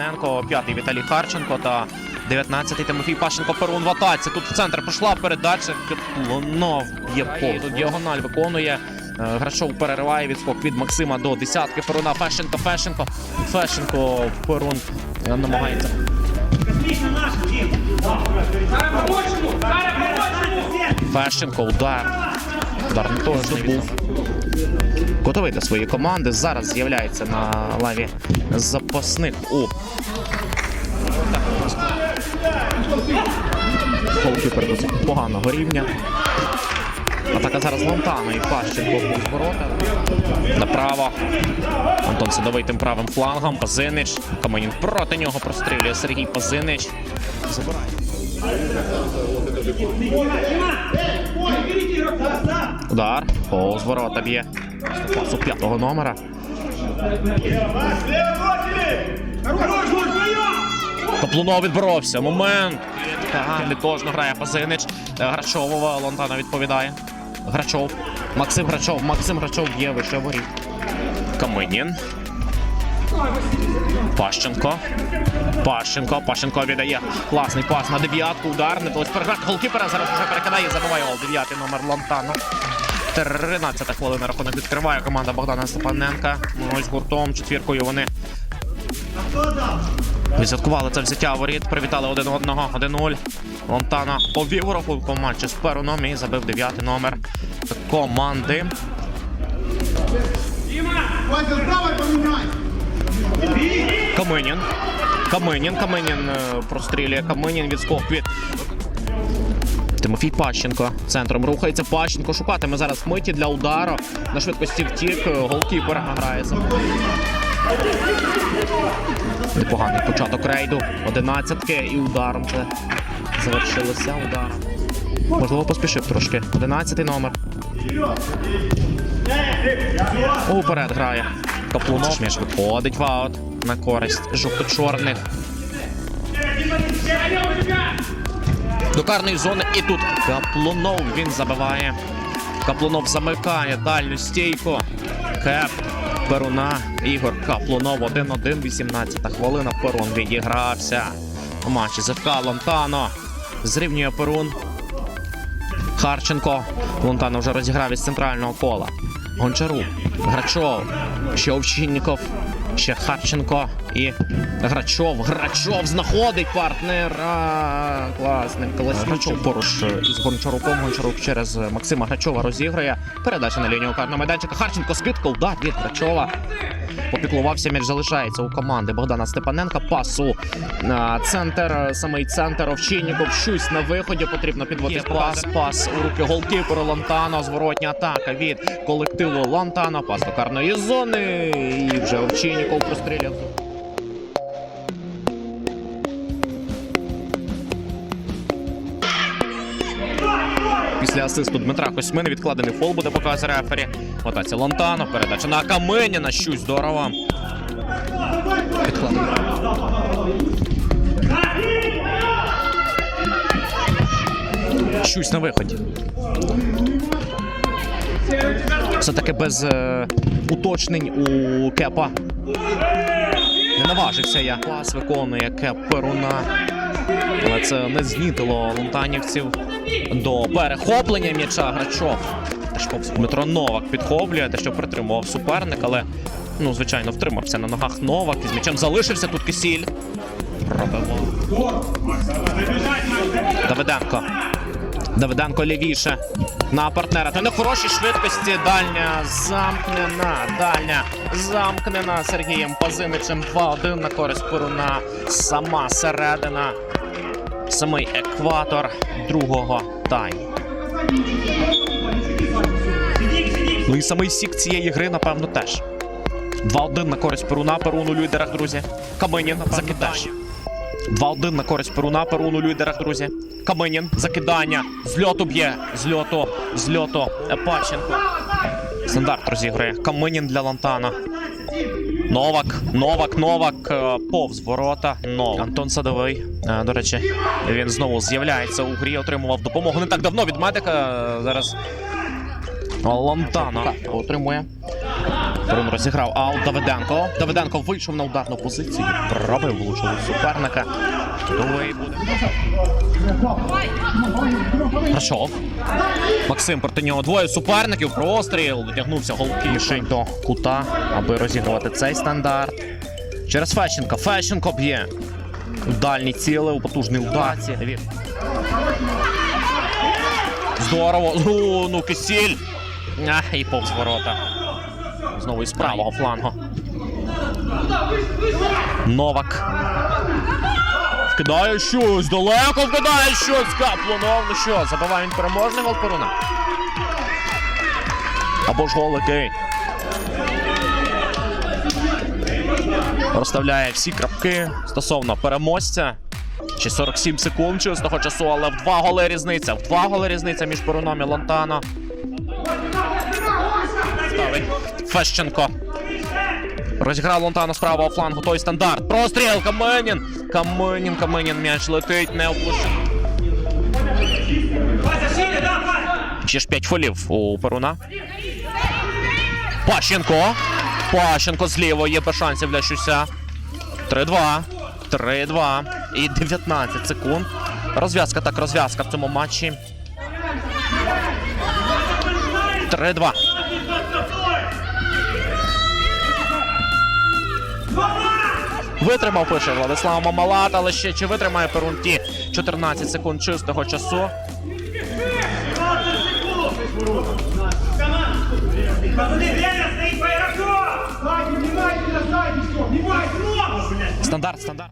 Степаненко, п'ятий Віталій Харченко та 19-й Тимофій Пащенко. Перун в атаці. Тут в центр пішла передача. Плонов б'є по діагональ виконує. Е, Грачов перериває відскок від Максима до десятки. Перуна Фещенко. Фещенко в Перун е, намагається. Фещенко, удар. Удар не теж був. Готовий до своєї команди. Зараз з'являється на лаві запасних у голкіпер досить поганого рівня. Атака зараз Лантана і Пащенко в ворота. Направо. Антон Садовий тим правим флангом. Пазинич. Каменін проти нього прострілює Сергій Пазинич. Забирає. Удар. Повз ворота б'є. Пасу п'ятого номера. Каплунов відборовся. Момент. Так, Відтожно грає Пазинич. Е, Грачовова Лонтана відповідає. Грачов. Максим Грачов. Максим Грачов є вище воріт. Каминін. Пащенко. Пащенко. Пащенко віддає класний пас на дев'ятку. Удар. Не вдалося переграти голкіпера. Зараз вже перекидає. Забиває гол. Дев'ятий номер Лонтану. 13 хвилина рахунок відкриває команда Богдана Степаненка. Ну, Ось гуртом, четвіркою вони Відсвяткували це взяття воріт, привітали один одного, 1-0. Лонтана повів рахунку матчі з Перуном і забив дев'ятий номер команди. Каминін. Каминін, Каминін е, прострілює. Каминін відскок від Тимофій Пащенко центром рухається. Пащенко шукатиме зараз миті для удару. На швидкості втік. Голкіпер грає за Непоганий початок рейду. Одинадцятки і ударом це завершилося ударом. Можливо, поспішив трошки. Одинадцятий номер. Уперед грає. Каплунов між виходить в аут на користь жовто-чорних. До карної зони і тут Каплунов він забиває. Каплунов замикає дальню стійку. Кеп. Перуна Ігор Каплунов 1-1, 18 хвилина. Перун відігрався. У матчі ЗФК Лонтано. Зрівнює Перун. Харченко. Лонтано вже розіграв із центрального кола. Гончарук. Грачов. Ще Овчинніков. Ще Харченко і Грачов. Грачов знаходить партнера. Класним колесом. Грачов поруч із Гончаруком. Гончарук через Максима Грачова розіграє. Передача на лінію карного майданчика. Харченко скидка. Удар від Грачова. Попіклувався, м'яч залишається у команди Богдана Степаненка. Пасу на центр. Самий центр Овчинніков. Щось на виході. Потрібно підводити пас. Пас у руки голкіперу Лантано. Зворотня атака від колективу Лантано. Пас до карної зони. І вже Овчинніков простріляв. Після асисту Дмитра Косьми відкладений фол буде показує рефері. Отаці Лантано. Передача на Каменіна. Щось здорово. Підкладений. Щось на виході. Все-таки без е, уточнень у кепа. Не наважився я. Пас виконує кеп Перуна. Але це не знітило лунтанівців до перехоплення м'яча Грачов. Ташковський Дмитро Новак підхоплює, те, що притримував суперник, але ну, звичайно, втримався на ногах Новак. І з м'ячем залишився тут Кисіль. Давиденко. Давиденко лівіше на партнера. Та на хорошій швидкості. Дальня замкнена. Дальня замкнена Сергієм Пазиничем. 2-1 на користь Перуна. Сама середина. Самий екватор другого тайму. Ну і самий сік цієї гри, напевно, теж. 2-1 на користь Перуна. Перун у лідерах, друзі. Каменін закидання. 2-1 на користь Перуна. Перун у лідерах, друзі. Каменін. Закидання. Зльоту б'є. Зльоту. Зльоту. Пащенко. Стандарт розіграє. Каменін для Лантана. Новак, Новак, Новак, е, повз ворота. Новак. Антон Садовий. Е, До речі, він знову з'являється у грі, отримував допомогу не так давно від медика. Е, Зараз Лантано отримує. Трун розіграв аут Давиденко. Давиденко вийшов на ударну позицію. Пробив влучив суперника. Другий буде. Грачов. Максим проти нього двоє суперників. Простріл. Дотягнувся голкішень до кута, аби розігрувати цей стандарт. Через Фещенка. Фещенко б'є. У дальній ціле, у потужний удар. Він. Здорово. Ну, ну кисіль. Ах, і повз ворота. Знову із правого флангу. Новак. Вкидає щось, далеко вкидає щось. Каплунов. Ну що, забиває він переможний гол Перуна. Або ж гол який. Розставляє всі крапки стосовно переможця. Ще 47 секунд чистого часу, але в два голи різниця. В два голи різниця між Перуном і Лантано. Ставить Фещенко. Розіграв Лонтано з правого флангу. Той стандарт. Простріл. Каменін. Каменін, Каменін. М'яч летить. Не опущений. Ще ж 5 фолів у Перуна. Пащенко. Пащенко зліво. Є без шансів для щуся. 3-2. 3-2. І 19 секунд. Розв'язка так, розв'язка в цьому матчі. 3-2. Витримав, пише Владислав Мамалат, але ще чи витримає Перун ті 14 секунд чистого часу. Стандарт, стандарт.